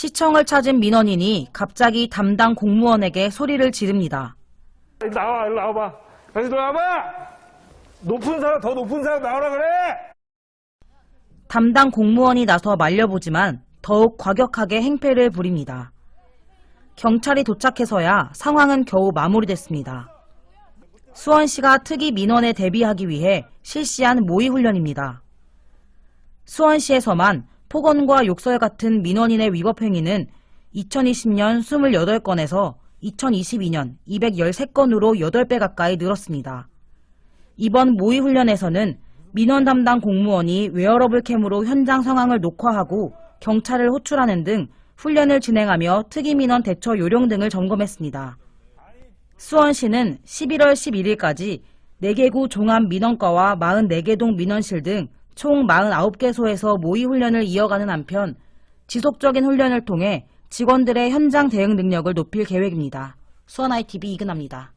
시청을 찾은 민원인이 갑자기 담당 공무원에게 소리를 지릅니다. 나와, 일로 나와봐. 다시 나와봐! 높은 사람, 더 높은 사람 나오라 그래! 담당 공무원이 나서 말려보지만 더욱 과격하게 행패를 부립니다. 경찰이 도착해서야 상황은 겨우 마무리됐습니다. 수원시가 특이 민원에 대비하기 위해 실시한 모의훈련입니다. 수원시에서만 폭언과 욕설 같은 민원인의 위법 행위는 2020년 28건에서 2022년 213건으로 8배 가까이 늘었습니다. 이번 모의 훈련에서는 민원 담당 공무원이 웨어러블 캠으로 현장 상황을 녹화하고 경찰을 호출하는 등 훈련을 진행하며 특이민원 대처 요령 등을 점검했습니다. 수원시는 11월 11일까지 4개구 종합민원과와 44개 동 민원실 등 총 49개소에서 모의 훈련을 이어가는 한편 지속적인 훈련을 통해 직원들의 현장 대응 능력을 높일 계획입니다. 수원ITV 이근합니다.